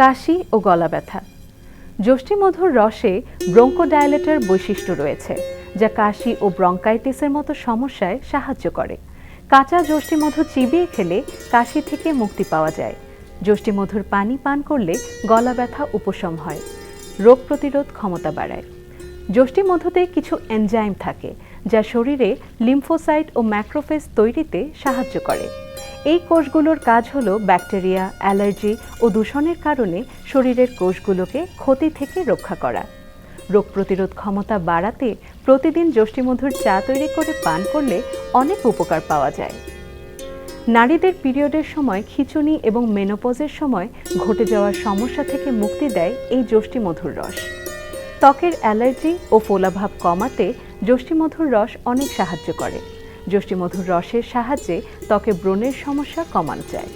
কাশি ও গলা ব্যথা। যষ্টিমধুর রসে ব্রঙ্কোডায়ালেটার বৈশিষ্ট্য রয়েছে, যা কাশি ও ব্রঙ্কাইটিসের মতো সমস্যায় সাহায্য করে। কাঁচা যষ্টিমধু চিবিয়ে খেলে কাশি থেকে মুক্তি পাওয়া যায়। যষ্টিমধুর পানি পান করলে গলা ব্যথা উপশম হয়, রোগ প্রতিরোধ ক্ষমতা বাড়ায়। যষ্টিমধুতে কিছু এনজাইম থাকে যা শরীরে লিম্ফোসাইট ও ম্যাক্রোফেজ তৈরিতে সাহায্য করে। এই কোষগুলোর কাজ হল ব্যাকটেরিয়া, অ্যালার্জি ও দূষণের কারণে শরীরের কোষগুলোকে ক্ষতি থেকে রক্ষা করা। রোগ প্রতিরোধ ক্ষমতা বাড়াতে প্রতিদিন যষ্টিমধুর চা তৈরি করে পান করলে অনেক উপকার পাওয়া যায়। নারীদের পিরিয়ডের সময় খিঁচুনি এবং মেনোপজের সময় ঘটে যাওয়ার সমস্যা থেকে মুক্তি দেয় এই যষ্টিমধুর রস। ত্বকের অ্যালার্জি ও ফোলাভাব কমাতে যষ্টিমধুর রস অনেক সাহায্য করে। যষ্টিমধুর রসের সাহায্যে ত্বকে ব্রণের সমস্যা কমানো যায়।